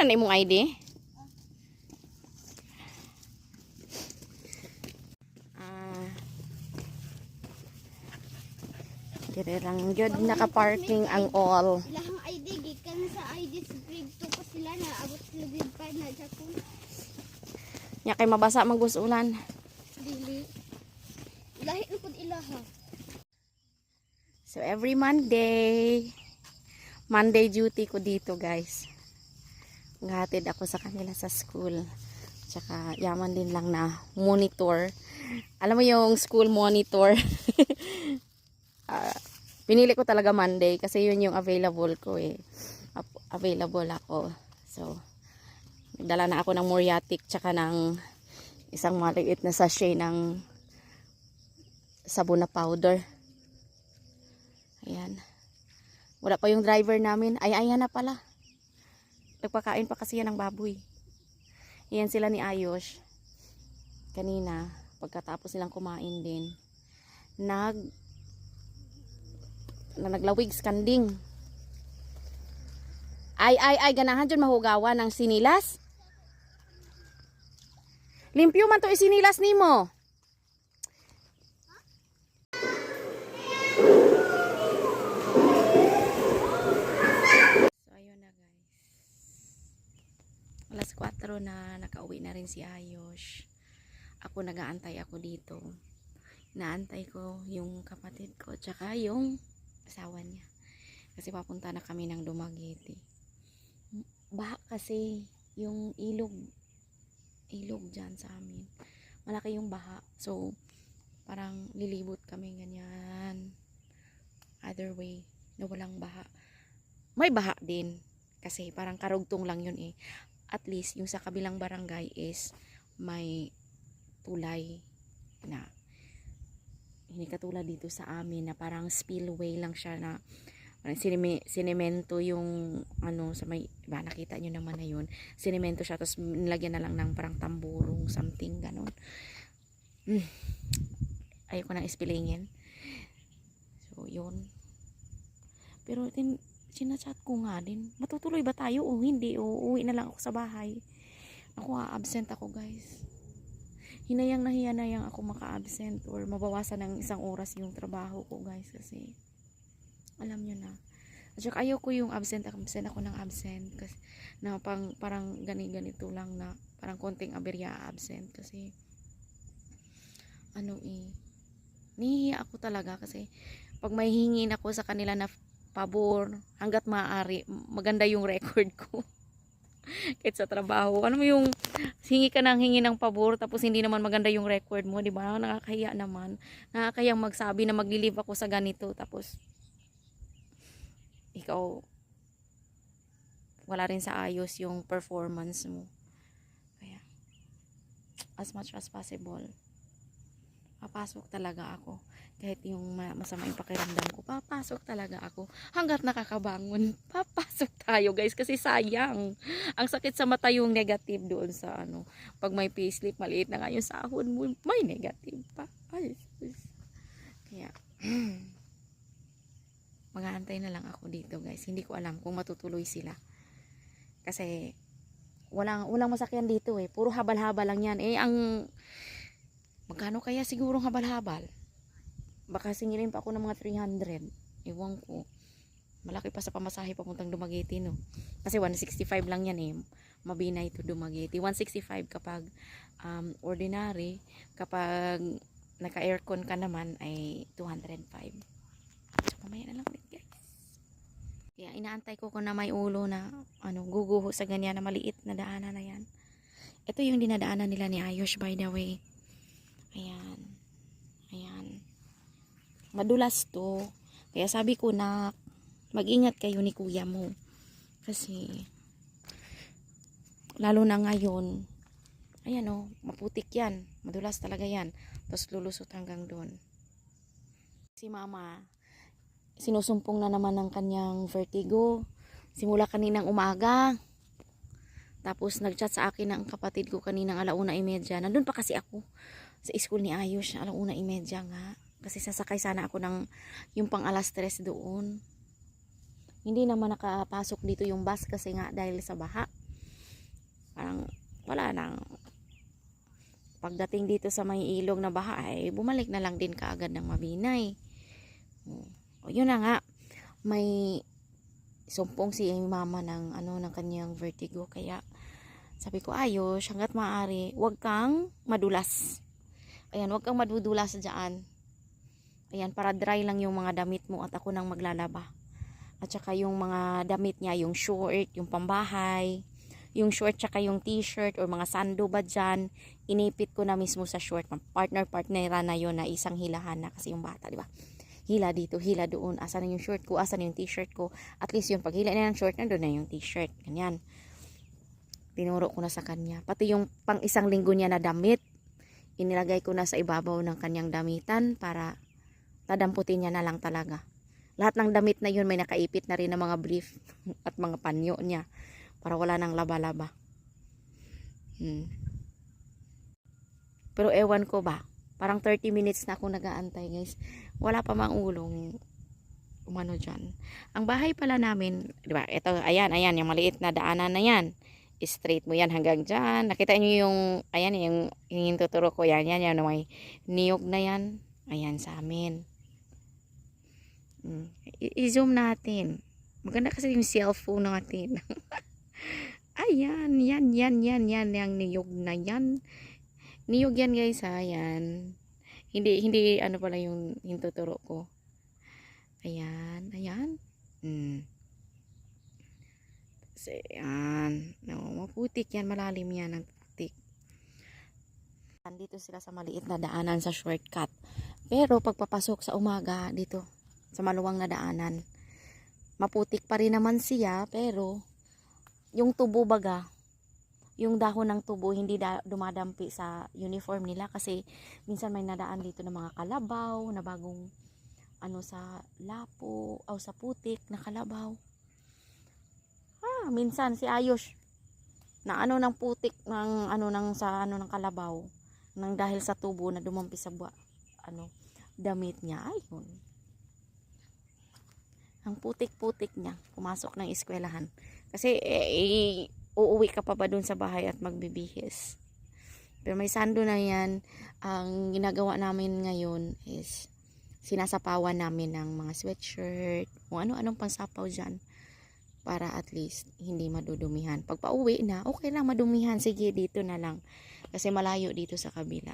Na na imong ID? Ah. Dire lang gyud naka-parking ang all. Ilahang ID, gikan sa ID sa grade 2 pa sila na abot sila grade 5 na Japon. Nya kay mabasa magbusulan. Dili. Lahi pud ilaha. So every Monday, Monday duty ko dito guys. Naghatid ako sa kanila sa school. Tsaka yaman din lang na monitor. Alam mo yung school monitor. Ah, pinili ko talaga Monday kasi yun yung available ko eh. Available ako. So, nagdala na ako ng Moriatic tsaka ng isang maliit na sachet ng sabon na powder. Ayan. Wala pa yung driver namin. Ay, ayan na pala. Nagpakain pa kasi yan ng baboy. Ayan sila ni Ayos. Kanina, pagkatapos nilang kumain din, nag na naglawig skanding. Ay, ay, ay, ganahan dyan mahugawa ng sinilas. Limpyo man to isinilas nimo. So, ayun na guys. Alas 4 na nakauwi na rin si Ayos. Ako nagaantay ako dito. Naantay ko yung kapatid ko tsaka yung asawa niya. Kasi papunta na kami ng Dumaguete. Baha kasi yung ilog ilog dyan sa amin. Malaki yung baha. So, parang lilibot kami ganyan. Other way na walang baha may baha din kasi parang karugtong lang yun eh at least yung sa kabilang barangay is may tulay na hindi katulad dito sa amin na parang spillway lang siya na sinime, sinemento yung ano sa may ba nakita nyo naman na yun. Sinemento siya tapos nilagyan na lang ng parang tamburong something ganon mm. ayoko nang ispilingin so yun. Pero tin sinachat ko nga din, matutuloy ba tayo o hindi? O uwi na lang ako sa bahay. Ako absent ako guys. Hinayang na hiyanayang ako maka-absent or mabawasan ng isang oras yung trabaho ko guys kasi alam nyo na. At saka ayaw ko yung absent, absent ako ng absent kasi na pang, parang gani ganito lang na parang konting aberya absent kasi ano eh nihiya ako talaga kasi pag may hingin ako sa kanila na pabor hanggat maaari maganda yung record ko. Kahit sa trabaho. Ano mo yung hingi ka ng hingi ng pabor tapos hindi naman maganda yung record mo di ba? Nakakahiya naman. Nakakayang magsabi na maglilive ako sa ganito tapos ikaw wala rin sa ayos yung performance mo. Kaya as much as possible papasok talaga ako kahit yung ma- masama yung pakiramdam ko, papasok talaga ako. Hanggat nakakabangon, papasok tayo guys kasi sayang. Ang sakit sa mata yung negative doon sa ano. Pag may payslip, maliit na nga yung sahod mo, may negative pa. Ay. Kaya, mag-aantay na lang ako dito guys. Hindi ko alam kung matutuloy sila. Kasi, walang, walang masakyan dito eh. Puro habal-habal lang yan. Eh, ang, magkano kaya sigurong habal-habal? baka singilin pa ako ng mga 300 ewan ko. Malaki pa sa pamasahe papuntang Dumaguete no? Kasi 165 lang yan eh. Mabinay to Dumaguete. 165 kapag um, ordinary kapag naka aircon ka naman ay 205 so mamaya na lang ulit guys. Kaya inaantay ko kung na may ulo na ano guguho sa ganyan na maliit na daanan na yan. Ito yung dinadaanan nila ni Ayush by the way ayan ayan madulas to. Kaya sabi ko na mag-ingat kayo ni kuya mo. Kasi lalo na ngayon ayan o, maputik yan. Madulas talaga yan. Tapos lulusot hanggang doon. Si mama, sinusumpong na naman ng kanyang vertigo. Simula kaninang umaga. Tapos nagchat sa akin ng kapatid ko kaninang alauna imedya. Nandun pa kasi ako sa school ni Ayos. Alauna imedya nga. Kasi sasakay sana ako ng yung pang alas 3 doon. Hindi naman nakapasok dito yung bus kasi nga dahil sa baha. Parang wala nang pagdating dito sa may ilog na baha ay bumalik na lang din kaagad ng mabinay. O yun na nga, may sumpong si mama ng ano ng kanyang vertigo kaya sabi ko ayos hanggat maaari wag kang madulas ayan wag kang madudulas diyan ayan para dry lang yung mga damit mo at ako nang maglalaba at saka yung mga damit niya yung short yung pambahay yung short tsaka yung t-shirt or mga sando ba dyan inipit ko na mismo sa short partner partner na yun na isang hilahan na kasi yung bata di ba hila dito, hila doon, asan na yung short ko, asan yung t-shirt ko. At least yun, pag hila na yung short, nandun na yung t-shirt. Ganyan. Tinuro ko na sa kanya. Pati yung pang isang linggo niya na damit, inilagay ko na sa ibabaw ng kanyang damitan para tadamputin niya na lang talaga. Lahat ng damit na yun may nakaipit na rin ng mga brief at mga panyo niya para wala nang laba-laba. Hmm. Pero ewan ko ba, parang 30 minutes na ako nagaantay guys wala pa mang umano dyan. Ang bahay pala namin, di ba, ito, ayan, ayan, yung maliit na daanan na yan. Straight mo yan hanggang dyan. Nakita nyo yung, ayan, yung, yung tuturo ko, yan, yan, yan, may niyog na yan. Ayan sa amin. Mm. I-zoom natin. Maganda kasi yung cellphone natin. ayan, yan, yan, yan, yan, yung niyog na yan. Niyog yan guys ha, yan. Hindi, hindi, ano pala yung hintuturo ko. Ayan, ayan. Mm. So, ayan. No, maputik yan, malalim yan ang putik. Andito sila sa maliit na daanan sa shortcut. Pero pagpapasok sa umaga dito, sa maluwang na daanan, maputik pa rin naman siya, pero yung tubo baga, yung dahon ng tubo hindi da- dumadampi sa uniform nila kasi minsan may nadaan dito ng mga kalabaw na bagong ano sa lapo o sa putik na kalabaw. Ah, minsan si Ayos na ano ng putik ng ano ng sa ano ng kalabaw nang dahil sa tubo na dumampi sa buwa, ano damit niya ayun. Ang putik-putik niya pumasok ng eskwelahan. Kasi eh, eh, uuwi ka pa ba dun sa bahay at magbibihis. Pero may sando na yan. Ang ginagawa namin ngayon is sinasapawan namin ng mga sweatshirt, kung ano-anong pansapaw dyan para at least hindi madudumihan. Pag pauwi na, okay lang madumihan. Sige, dito na lang. Kasi malayo dito sa kabila.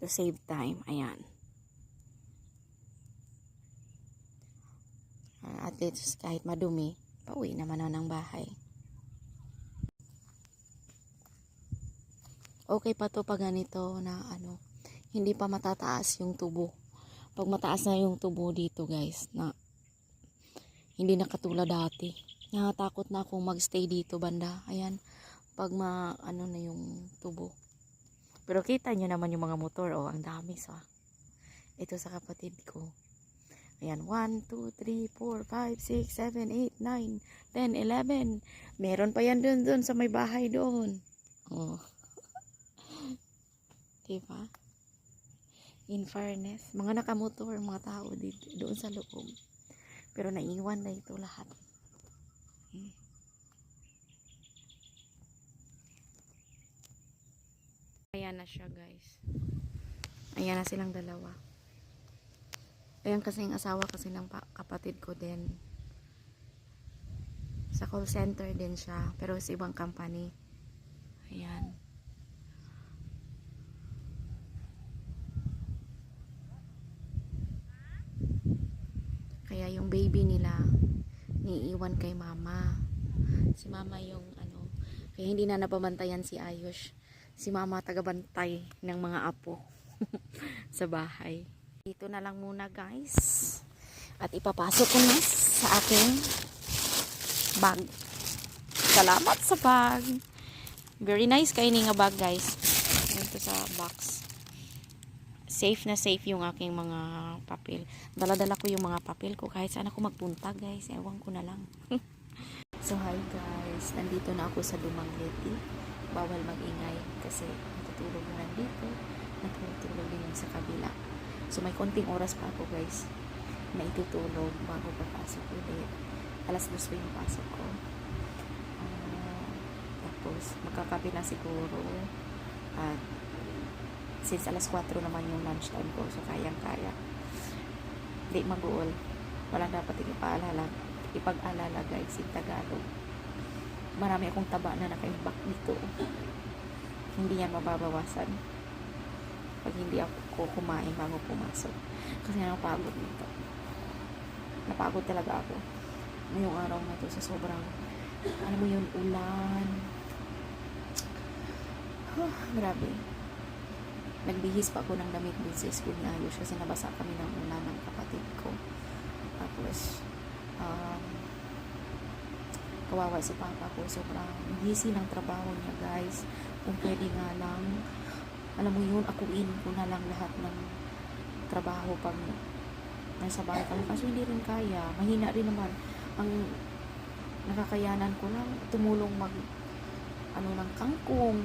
To save time. Ayan. At least kahit madumi, pauwi naman na ng bahay. okay pa to pag ganito na ano, hindi pa matataas yung tubo. Pag mataas na yung tubo dito guys, na hindi na katulad dati. Nakatakot na akong magstay dito banda. Ayan, pag ma, ano na yung tubo. Pero kita nyo naman yung mga motor, oh, ang dami sa. Ito sa kapatid ko. Ayan, 1, 2, 3, 4, 5, 6, 7, 8, 9, 10, 11. Meron pa yan dun, dun sa may bahay doon. Oh. Diba? In fairness, mga nakamotor, mga tao dito, doon sa loob. Pero naiwan na ito lahat. Hmm. Ayan na siya guys. Ayan na silang dalawa. Ayan kasi yung asawa kasi ng pa- kapatid ko din. Sa call center din siya. Pero sa ibang company. Ayan. Kaya yung baby nila, niiwan kay mama. Si mama yung ano, kaya hindi na napabantayan si Ayush. Si mama tagabantay ng mga apo sa bahay. Dito na lang muna guys. At ipapasok ko na sa aking bag. Salamat sa bag. Very nice kayo nga bag guys. Ito sa box safe na safe yung aking mga papel. Dala-dala ko yung mga papel ko kahit saan ako magpunta guys. Ewan ko na lang. so hi guys. Nandito na ako sa Dumang Leti. Bawal magingay kasi natutulog na nandito. Natutulog din yung sa kabila. So may konting oras pa ako guys na itutulog bago papasok ulit. Alas dos pa yung pasok ko. Ah, Tapos, magkakape lang siguro. At, since alas 4 naman yung lunchtime ko, so kayang-kaya. Di mag-uol. Walang dapat ipaalala, ipag-alala guys, in Tagalog. Marami akong taba na nakaimbak dito. Hindi yan mababawasan. Pag hindi ako kumain bago pumasok. Kasi napagod dito. Napagod talaga ako. Ngayong araw na to sa sobrang, ano mo yun, ulan. Huh, grabe. Nagbihis pa ako ng damit din sa school ni Ayos kasi nabasa kami ng ulan ng kapatid ko. Tapos, um, kawawa si papa ko. Sobrang busy ng trabaho niya, guys. Kung pwede nga lang, alam mo yun, akuin ko na lang lahat ng trabaho pag nasa bahay kami. Kaso hindi rin kaya. Mahina rin naman. Ang nakakayanan ko lang, tumulong mag, ano, ng kangkong.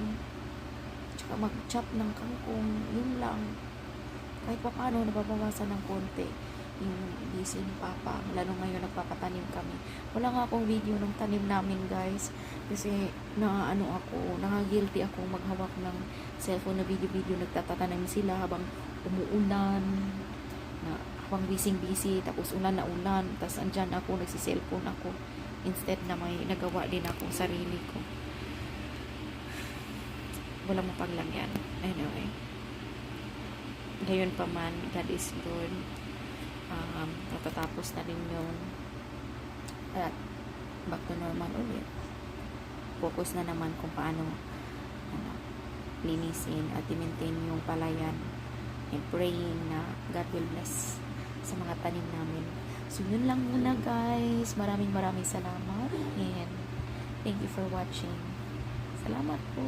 Tsaka mag-chop ng kangkong. Yun lang. Kahit pa paano, nababawasan ng konti yung busy ni Papa. Lalo ngayon nagpapatanim kami. Wala nga akong video ng tanim namin guys. Kasi na ano ako, nangagilty ako maghawak ng cellphone na video-video. Nagtatatanim sila habang umuulan. Na habang busy-busy. Tapos ulan na ulan. Tapos andyan ako, nagsiselfone ako. Instead na may nagawa din ako sarili ko. Wala mo pang lang yan. Anyway. Gayon pa man, God is good. Um, natatapos na rin yun. At back to normal ulit. Focus na naman kung paano ano, linisin at i-maintain yung palayan and praying na God will bless sa mga tanim namin. So yun lang muna guys. Maraming maraming salamat and thank you for watching. Salamat po